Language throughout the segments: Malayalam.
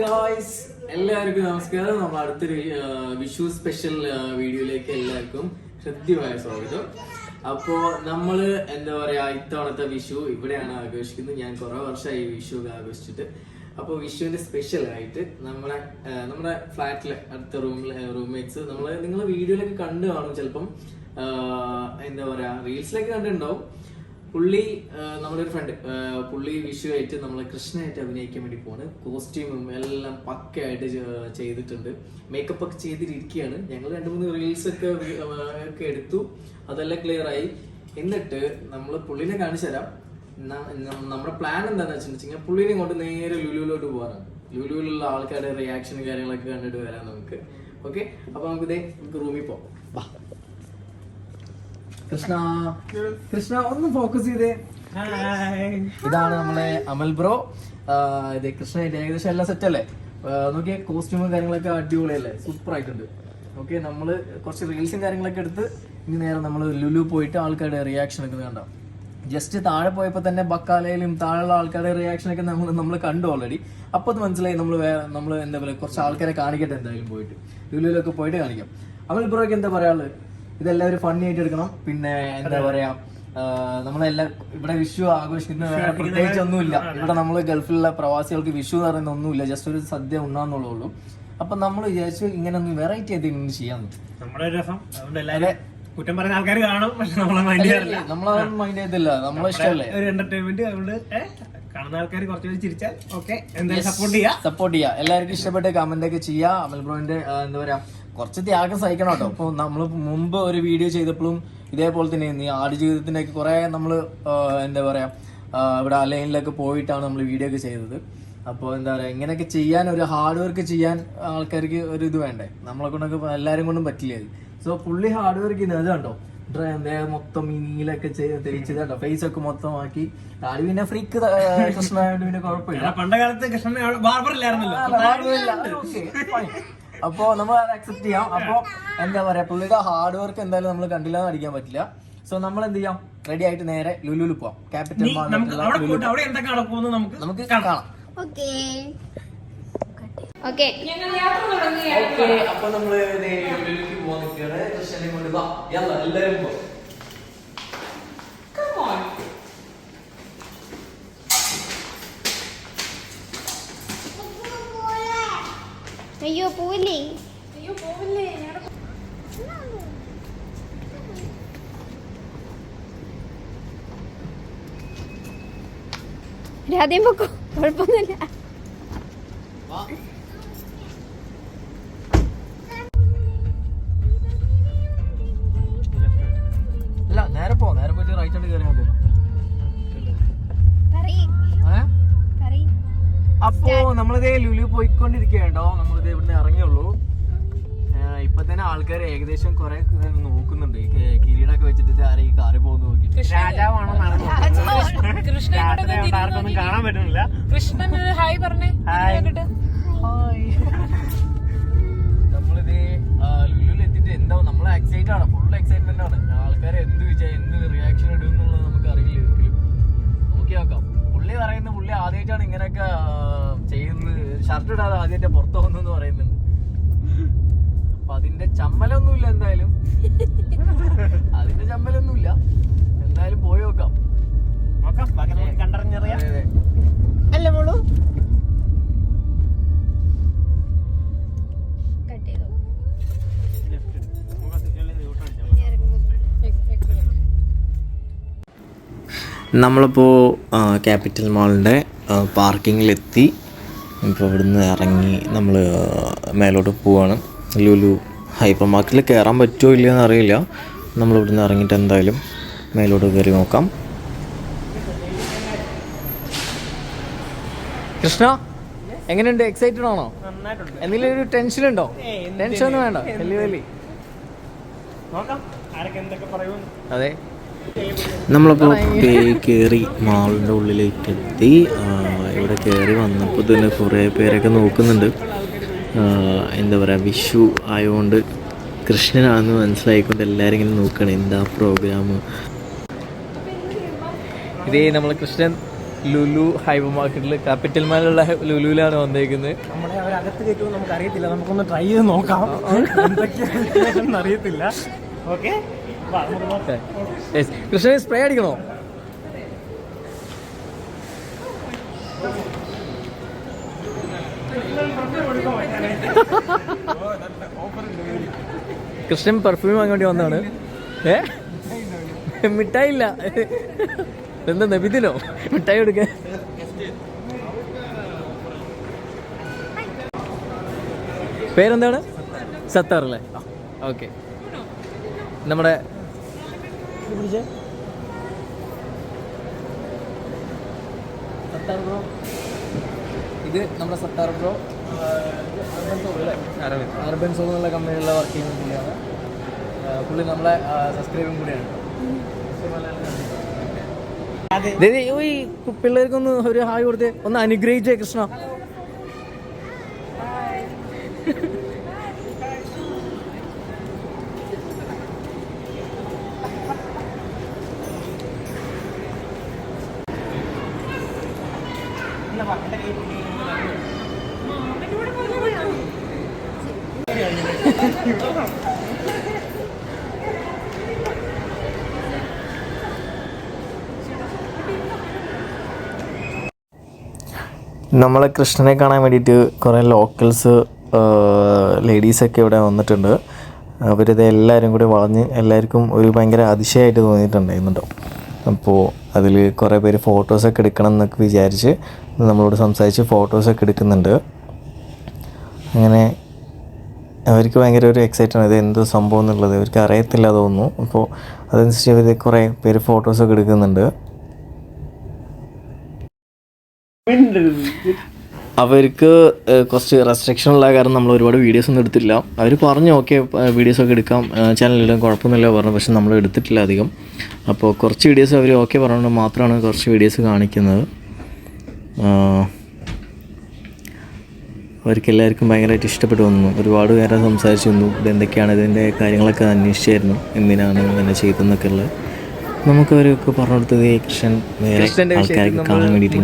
ഗായ്സ് എല്ലാവർക്കും നമസ്കാരം. നമ്മൾ അടുത്തൊരു വിഷു സ്പെഷ്യൽ വീഡിയോയിലേക്ക് എല്ലാവർക്കും ഹൃദ്യമായ സ്വാഗതം. അപ്പോ നമ്മൾ എന്താ പറയാ ഇത്തവണത്തെ വിഷു ഇവിടെയാണ് ആഘോഷിക്കുന്നത്. ഞാൻ കുറെ വർഷമായി വിഷു ഒക്കെ ആഘോഷിച്ചിട്ട്. അപ്പോൾ വിഷുവിന്റെ സ്പെഷ്യൽ ആയിട്ട് നമ്മളെ നമ്മുടെ ഫ്ലാറ്റിലെ അടുത്ത റൂമിലെ റൂംമേറ്റ്സ് നമ്മൾ നിങ്ങളെ വീഡിയോയിലൊക്കെ കണ്ടു കാണും. ചിലപ്പം എന്താ പറയാ റീൽസിലൊക്കെ കണ്ടിട്ടുണ്ടാവും. പുള്ളി ഒരു ഫ്രണ്ട് പുള്ളി വിഷു ആയിട്ട് നമ്മളെ കൃഷ്ണനായിട്ട് അഭിനയിക്കാൻ വേണ്ടി പോണ് കോസ്റ്റ്യൂമും എല്ലാം പക്കയായിട്ട് ചെയ്തിട്ടുണ്ട്. മേക്കപ്പ് ഒക്കെ ചെയ്തിരിക്കുകയാണ് ഞങ്ങൾ രണ്ട് മൂന്ന് റീൽസ് ഒക്കെ ഒക്കെ എടുത്തു. അതെല്ലാം ക്ലിയർ ആയി. എന്നിട്ട് നമ്മൾ പുള്ളിനെ കാണിച്ചു തരാം. നമ്മുടെ പ്ലാൻ എന്താണെന്ന് വെച്ചിട്ടുണ്ടെങ്കിൽ പുള്ളിനെ കൊണ്ട് നേരെ ലുലുവിലോട്ട് പോകാനാണ് ലുലുവിലുള്ള ആൾക്കാരുടെ റിയാക്ഷനും കാര്യങ്ങളൊക്കെ കണ്ടിട്ട് വരാം നമുക്ക്. ഓക്കെ അപ്പൊ നമുക്ക് ഇതേ നമുക്ക് റൂമിൽ പോവാം കൃഷ്ണ. കൃഷ്ണ ഒന്ന് ഫോക്കസ് ചെയ്തേ. ഇതാണ് നമ്മളെ അമൽ ബ്രോ. ഇത് കൃഷ്ണ ഏകദേശം എല്ലാം സെറ്റ് അല്ലേ? നോക്കിയ കോസ്റ്റ്യൂമും കാര്യങ്ങളൊക്കെ അടിപൊളിയല്ലേ? സൂപ്പർ ആയിട്ടുണ്ട്. ഓക്കെ നമ്മൾ കുറച്ച് റീൽസും കാര്യങ്ങളൊക്കെ എടുത്ത് ഇനി നേരം നമ്മൾ ലുലു പോയിട്ട് ആൾക്കാരുടെ റിയാക്ഷൻ ഒക്കെ കണ്ടോ. ജസ്റ്റ് താഴെ പോയപ്പോൾ തന്നെ ബക്കാലയിലും താഴെയുള്ള ആൾക്കാരുടെ റിയാക്ഷൻ ഒക്കെ നമ്മൾ നമ്മൾ കണ്ടു ഓൾറെഡി അപ്പോൾ അത് മനസ്സിലായി നമ്മൾ നമ്മൾ എന്താ പറയുക കുറച്ച് ആൾക്കാരെ കാണിക്കട്ടെ എന്തായാലും പോയിട്ട്. ലുലുവിലൊക്കെ പോയിട്ട് കാണിക്കാം. അമൽ ബ്രോയ്ക്ക് എന്താ പറയാനുള്ളത്? ഇതെല്ലാവരും ഫണ്ണി ആയിട്ട് എടുക്കണം. പിന്നെ എന്താ പറയാ നമ്മളെല്ലാം ഇവിടെ വിഷു ആഘോഷിക്കുന്ന പ്രത്യേകിച്ച് ഒന്നുമില്ല. ഇവിടെ നമ്മൾ ഗൾഫിലുള്ള പ്രവാസികൾക്ക് വിഷു എന്ന് പറയുന്ന ഒന്നുമില്ല. ജസ്റ്റ് ഒരു സദ്യ ഉണ്ണാന്നുള്ളൂ അപ്പൊ നമ്മൾ വിചാരിച്ചു ഇങ്ങനെ ഒന്ന് വെറൈറ്റി ആയിട്ട് ഇങ്ങനെ ചെയ്യാൻ നമ്മുടെ രസം. കുറ്റം പറയുന്ന ആൾക്കാർ കാണും പക്ഷെ നമ്മളെ മൈൻഡ് നമ്മളതൊന്നും മൈൻഡ് ചെയ്തില്ല നമ്മളെ ഇഷ്ടമല്ലേ? ഒരു എന്റർടൈൻമെന്റ് അതുകൊണ്ട് കാണുന്ന ആൾക്കാർ കുറച്ചുകൂടി ചിരിച്ചാൽ ഓക്കെ എന്തായാലും സപ്പോർട്ട് ചെയ്യാം. സപ്പോർട്ട് ചെയ്യാം. എല്ലാവർക്കും ഇഷ്ടപ്പെട്ട കമന്റ് ഒക്കെ ചെയ്യാം. അമൽ ബ്രോന്റെ എന്താ പറയാ കുറച്ച് ത്യാഗം സഹിക്കണം കേട്ടോ. അപ്പൊ നമ്മൾ മുമ്പ് ഒരു വീഡിയോ ചെയ്തപ്പോഴും ഇതേപോലെ തന്നെ ഈ ആട് ജീവിതത്തിന്റെ ഒക്കെ കുറെ നമ്മൾ എന്താ പറയാ ഇവിടെ അലൈനിലൊക്കെ പോയിട്ടാണ് നമ്മൾ വീഡിയോ ഒക്കെ ചെയ്തത്. അപ്പോൾ എന്താ പറയാ ഇങ്ങനെയൊക്കെ ചെയ്യാൻ ഒരു ഹാർഡ് വർക്ക് ചെയ്യാൻ ആൾക്കാർക്ക് ഒരു ഇത് വേണ്ടേ? നമ്മളെ കൊണ്ടൊക്കെ എല്ലാരും കൊണ്ടും പറ്റില്ല അത് സോ ഫുള്ളി ഹാർഡ് വർക്ക് ചെയ്യുന്നത് അത് കണ്ടോ? മൊത്തം തേച്ചത് കേട്ടോ ഫേസ് ഒക്കെ മൊത്തമാക്കി. ആട് പിന്നെ ഫ്രീക്ക് കൃഷ്ണനായോണ്ട് പിന്നെ കുഴപ്പമില്ല. പണ്ട കാലത്ത് കൃഷ്ണൻ ബാർബർ ഇല്ലായിരുന്നല്ലോ. അപ്പോ നമ്മൾ അത് അക്സെപ്റ്റ് ചെയ്യാം. അപ്പോ എന്താ പറയാ പുള്ളിയുടെ ഹാർഡ് വർക്ക് എന്തായാലും നമ്മൾ കണ്ടില്ല എന്ന് അടിക്കാൻ പറ്റില്ല. സോ നമ്മൾ എന്ത് ചെയ്യാം? റെഡി ആയിട്ട് നേരെ ലുലുലു പോവാം. ക്യാപിറ്റൽ നമുക്ക് കാണാം. ഓക്കേ. അപ്പൊ നമ്മൾ ദേ ലുലുവിലേക്ക് പോവാൻ നിൽക്കുകയാണ്. കൃഷ്ണനെ കൊണ്ട് വാ പോവില്ലേ? അയ്യോ പോവില്ലേ? രാധയും പൊക്കോ കുഴപ്പമൊന്നുമില്ല. നേരെ പോ നേരെ പോയിട്ട് റൈറ്റ് ആയിട്ട് കയറിയാൽ മതി പറയ്. അപ്പോ നമ്മളിതേ ലുലു പോയിക്കൊണ്ടിരിക്കണ്ടോ നമ്മളിതേ ഇവിടുന്ന് ഇറങ്ങിയുള്ളൂ. ഇപ്പൊ തന്നെ ആൾക്കാർ ഏകദേശം കുറെ നോക്കുന്നുണ്ട്. കിരീടൊക്കെ വെച്ചിട്ട് ആരും ഈ കാറി പോകുന്ന നോക്കിട്ട് രാജാവാണോ കൃഷ്ണനോട് ആർക്കൊന്നും കാണാൻ പറ്റുന്നില്ല. കൃഷ്ണൻ ഒരു ഹായ് പറഞ്ഞേ. കേട്ട് നമ്മളിത് ലുലുവിൽ എത്തിയിട്ട് എന്താ നമ്മളെ എക്സൈറ്റഡ് ആണ്. ഫുൾ എക്സൈറ്റ്മെന്റ് ആണ്. ആൾക്കാർ എന്ത് വിചാ എന്ത് റിയാക്ഷൻ ഇടും? ആദ്യമായിട്ടാണ് ഇങ്ങനെയൊക്കെ ചെയ്യുന്നത്. ഷർട്ട് ഇടാതെ ആദ്യമായിട്ട് പുറത്തു പോകുന്നെന്ന് പറയുന്നുണ്ട് അപ്പൊ അതിന്റെ ചമ്മലൊന്നുമില്ല എന്തായാലും. അതിന്റെ ചമ്മലൊന്നുമില്ല. എന്തായാലും പോയി നോക്കാം. കണ്ടറിഞ്ഞറിയാം. അല്ല മോളു. നമ്മളിപ്പോൾ ക്യാപിറ്റൽ മാളിന്റെ പാർക്കിങ്ങിലെത്തി. ഇപ്പോൾ ഇവിടുന്ന് ഇറങ്ങി നമ്മൾ മേലോട്ട് പോവാണ്. ലുലു ഹൈപ്പർ മാർക്കറ്റിൽ കയറാൻ പറ്റുമോ ഇല്ലയെന്ന് അറിയില്ല. നമ്മൾ ഇവിടുന്ന് ഇറങ്ങിയിട്ട് എന്തായാലും മേലോട്ട് കയറി നോക്കാം. കൃഷ്ണ എങ്ങനെയുണ്ട്? എക്സൈറ്റഡ് ആണോ? നന്നായിട്ടുണ്ട് എന്തെങ്കിലും ഒരു ടെൻഷൻ ഉണ്ടോ? ടെൻഷൻ ഒന്നും വേണ്ട. വലിയ അതെ. നമ്മളിപ്പോൾ പേ കയറി മാളിന്റെ ഉള്ളിലേക്ക് എത്തി ആ, ഇവിടെ കയറി വന്നപ്പോൾ തന്നെ കുറേ പേരൊക്കെ നോക്കുന്നുണ്ട്. എന്താ പറയുക വിഷു ആയതുകൊണ്ട് കൃഷ്ണനാണെന്ന് മനസ്സിലായിക്കൊണ്ട് എല്ലാവരും ഇങ്ങനെ നോക്കണം. എന്താ പ്രോഗ്രാം ഇതേ നമ്മൾ കൃഷ്ണൻ ലുലു ഹൈബർ മാർക്കറ്റിൽ ക്യാപിറ്റൽ മാലുള്ള ലുലുവിലാണ് വന്നേക്കുന്നത്. നമ്മളെ അവരകത്ത് കയറ്റുമോ നമുക്ക് അറിയത്തില്ല നമുക്കൊന്ന് ട്രൈ ചെയ്ത് നോക്കാം. എന്തൊക്കെയാണെന്ന് അറിയത്തില്ല ഓക്കെ? കൃഷ്ണ സ്പ്രേ അടിക്കണോ? കൃഷ്ണൻ പെർഫ്യൂം വാങ്ങേണ്ടി വന്നാണ് ഏ? മിഠായി ഇല്ല എന്താ നബിദിലോ മിഠായി കൊടുക്കാൻ. പേരെന്താണ്? സത്താർ അല്ലേ? ഓക്കെ. നമ്മുടെ സത്താർ ബ്രോ. ഇത് നമ്മുടെ സത്താർ ബ്രോ. അർബൻ സോൺ എന്നുള്ള കമ്പനിയിലുള്ള വർക്ക് ചെയ്യുന്ന പുള്ളിയാണ് പുള്ളി നമ്മളെ സബ്സ്ക്രൈബും കൂടിയാണ്. ദേ, ദേ, ഓ, ഈ പിള്ളേർക്കൊന്ന് ഒരു ഹായ് കൊടുത്ത്. ഒന്ന് അനുഗ്രഹിച്ചേ കൃഷ്ണ. നമ്മളെ കൃഷ്ണനെ കാണാൻ വേണ്ടിയിട്ട് കുറേ ലോക്കൽസ് ലേഡീസൊക്കെ ഇവിടെ വന്നിട്ടുണ്ട്. അവരിത് എല്ലാവരും കൂടി വളഞ്ഞ് എല്ലാവർക്കും ഒരു ഭയങ്കര അതിശയമായിട്ട് തോന്നിയിട്ടുണ്ടായിരുന്നുണ്ടോ അപ്പോൾ അതിൽ കുറേ പേര് ഫോട്ടോസൊക്കെ എടുക്കണം എന്നൊക്കെ വിചാരിച്ച് നമ്മളോട് സംസാരിച്ച് ഫോട്ടോസൊക്കെ എടുക്കുന്നുണ്ട്. അങ്ങനെ അവർക്ക് ഭയങ്കര ഒരു എക്സൈറ്റാണ് ഇത് എന്ത് സംഭവം എന്നുള്ളത് അവർക്ക് അറിയത്തില്ല തോന്നുന്നു. അപ്പോൾ അതനുസരിച്ച് അവർ കുറേ പേര് ഫോട്ടോസൊക്കെ എടുക്കുന്നുണ്ട്. അവർക്ക് കുറച്ച് റെസ്ട്രിക്ഷൻ ഉള്ള കാരണം നമ്മൾ ഒരുപാട് വീഡിയോസ് ഒന്നും എടുത്തില്ല അവർ പറഞ്ഞു ഓക്കെ വീഡിയോസ് ഒക്കെ എടുക്കാം. ചാനലിലും കുഴപ്പമൊന്നുമില്ല പറഞ്ഞു. പക്ഷെ നമ്മൾ എടുത്തിട്ടില്ല അധികം. അപ്പോൾ കുറച്ച് വീഡിയോസ് അവർ ഓക്കെ പറഞ്ഞുകൊണ്ട് മാത്രമാണ് കുറച്ച് വീഡിയോസ് കാണിക്കുന്നത്. അവർക്ക് എല്ലാവർക്കും ഭയങ്കരമായിട്ട് ഇഷ്ടപ്പെട്ടു വന്നു. ഒരുപാട് പേരെ സംസാരിച്ചു വന്നു. ഇതെന്തൊക്കെയാണ് ഇതിന്റെ കാര്യങ്ങളൊക്കെ അന്വേഷിച്ചായിരുന്നു. എന്തിനാണ് ഇങ്ങനെ ചെയ്തതെന്നൊക്കെ ഉള്ളത്. നമുക്ക് അവരൊക്കെ പറഞ്ഞു കൊടുത്തത് കൃഷ്ണൻ വേറെ ആൾക്കാർക്ക് കാണാൻ വേണ്ടിയിട്ട്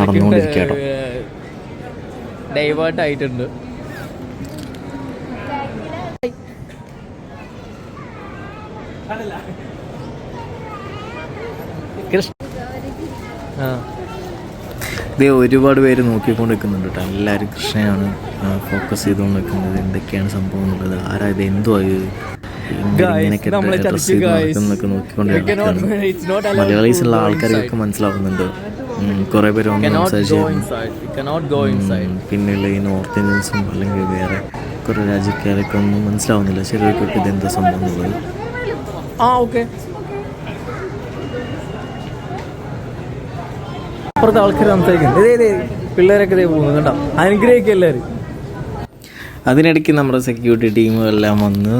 നടന്നുകൊണ്ടിരിക്കുക കേട്ടോ. ഡൈവേർട്ട് ആയിട്ടുണ്ട് ഇത് ഒരുപാട് പേര് നോക്കിക്കൊണ്ട് നിൽക്കുന്നുണ്ട് കേട്ടോ. എല്ലാവരും കൃഷ്ണയാണ് ഫോക്കസ് ചെയ്തുകൊണ്ട് നിൽക്കുന്നത് എന്തൊക്കെയാണ് സംഭവം എന്നുള്ളത്? ആരാ ഇത്? എന്തോ ആയി Guys, ഇങ്ങനെയൊക്കെ നമ്മളെ ഡ്രസ് ചതിച്ചു, ചെയ്ത് guys. നടക്കുന്നൊക്കെ നോക്കിക്കൊണ്ട് We cannot- നിൽക്കുകയാണ്. it's not allowed. മലയാളീസ് ഉള്ള go ആൾക്കാർക്കൊക്കെ മനസ്സിലാവുന്നുണ്ട്. കുറേ പേര് വന്ന് സംസാരിച്ചായിരുന്നു പിന്നെയുള്ള ഈ നോർത്ത് ഇന്ത്യൻസും അല്ലെങ്കിൽ വേറെ കുറേ രാജ്യക്കാരൊക്കെ ഒന്നും മനസ്സിലാവുന്നില്ല. ചിലർക്കൊക്കെ ഇത് ഇതെന്താ സംഭവം എന്നുള്ളത് ആ ഓക്കെ അപ്പുറത്തെ ആൾക്കാർ സംസാരിക്കുന്നു. ഇതേ ഇതേ പിള്ളേരൊക്കെ ഇതേ പോകുന്നു കേട്ടോ അനുഗ്രഹിക്കുക എല്ലാവരും. അതിനിടയ്ക്ക് നമ്മുടെ സെക്യൂരിറ്റി ടീമുകളെല്ലാം വന്ന്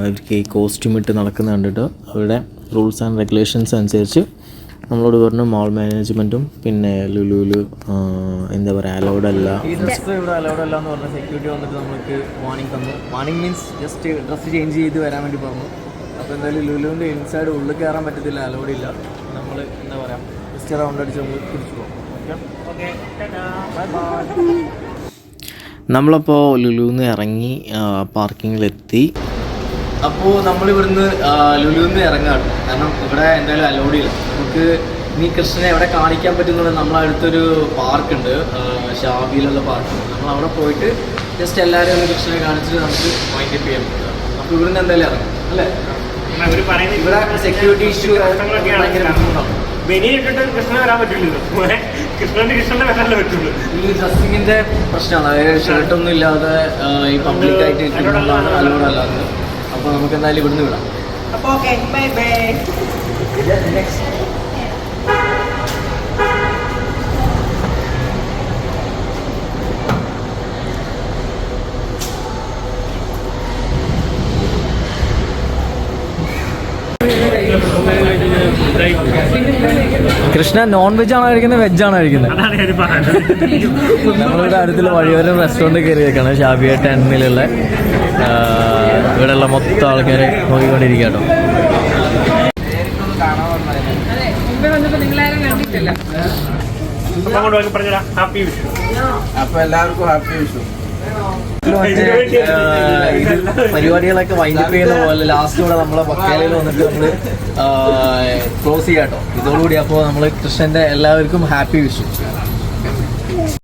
അവർക്ക് ഈ കോസ്റ്റ്യൂം ഇട്ട് നടക്കുന്ന കണ്ടിട്ട്? അവരുടെ റൂൾസ് ആൻഡ് റെഗുലേഷൻസ് അനുസരിച്ച് നമ്മളോട് പറഞ്ഞു മോൾ മാനേജ്മെന്റും പിന്നെ ലുലുലു ആ, എന്താ പറയാ അലൗഡ് അല്ല. ഇവിടെ അലൗഡ് അല്ല എന്ന് പറഞ്ഞ സെക്യൂരിറ്റി വന്നിട്ട് നമുക്ക് വാണിംഗ് തന്നു. Warning means just dress change ചെയ്ത് വരാൻ വേണ്ടി പറഞ്ഞു. അപ്പോൾ എന്തായാലും ലുലുവിന്റെ ഇൻസൈഡ് ഉള്ളിൽ കയറാൻ പറ്റത്തില്ല അലൗഡ് ഇല്ല. നമ്മൾ എന്താ പറയുക ജസ്റ്റ് റൗണ്ട് അടിച്ച് നമ്മൾ തിരിച്ചു പോകും. ഓക്കെ ബൈ ബൈ നമ്മളപ്പോൾ ലുലുന്ന് ഇറങ്ങി പാർക്കിങ്ങിലെത്തി അപ്പോൾ നമ്മളിവിടുന്ന് ലുലുന്ന് ഇറങ്ങാണ്. കാരണം ഇവിടെ എന്തായാലും അലൗഡ് ഇല്ല. നമുക്ക് നീ കൃഷ്ണനെ എവിടെ കാണിക്കാൻ പറ്റുന്നത് നമ്മളെ അടുത്തൊരു പാർക്കുണ്ട് ഷാബിയിലുള്ള പാർക്ക്. നമ്മൾ അവിടെ പോയിട്ട് ജസ്റ്റ് എല്ലാവരും ഒന്ന് കൃഷ്ണനെ കാണിച്ചിട്ട് നമുക്ക് മൈൻഡ് അപ്പ് ചെയ്യാൻ പറ്റുക അപ്പോൾ ഇവിടുന്ന് എന്തായാലും ഇറങ്ങും അല്ലേ? ഇവിടെ സെക്യൂരിറ്റി ഇഷ്യൂ ഭയങ്കര ബുദ്ധിമുട്ടാണ്. ബനിയിട്ടിട്ട് കൃഷ്ണൻ വരാൻ പറ്റില്ലല്ലോ. കൃഷ്ണന്റെ കൃഷ്ണന്റെ വരാനല്ലേ പറ്റുള്ളൂ. ഈ ഡ്രസ്സിങ്ങിന്റെ പ്രശ്നമാണ്. അതായത് ഷർട്ടൊന്നും ഇല്ലാതെ ഈ പബ്ലിക് ആയിട്ട് അലൗഡ് അല്ലാതെ. അപ്പൊ നമുക്ക് എന്തായാലും ഇവിടുന്ന് വിടാം. അപ്പൊ okay bye bye Krishna non veg ആണോ കഴിക്കുന്നത് വെജ് ആണോ കഴിക്കുന്നത് അതാണ് കാര്യത്തിൽ വഴിയൊരു നമ്മളിവിടെ അടുത്തുള്ള വഴിയോരം റെസ്റ്റോറന്റ് കയറിയേക്കാണ് ഷാബിയ ടെന്നിലുള്ള ഇവിടെയുള്ള മൊത്തം ആൾക്കാരെ നോക്കിക്കൊണ്ടിരിക്കുക കേട്ടോ മുമ്പേ വന്നപ്പോ നിങ്ങളാരും കണ്ടിട്ടില്ല അപ്പൊ എല്ലാവർക്കും ഹാപ്പി വിഷു പരിപാടികളൊക്കെ വൈൻഡപ്പ് ചെയ്യുന്ന പോലെ ലാസ്റ്റ് കൂടെ നമ്മളെ ബക്കാലയിൽ വന്നിട്ട് നമ്മൾ ക്ലോസ് ചെയ്യാട്ടോ. ഇതോടുകൂടി അപ്പോൾ നമ്മൾ കൃഷ്ണന്റെ എല്ലാവർക്കും ഹാപ്പി വിഷു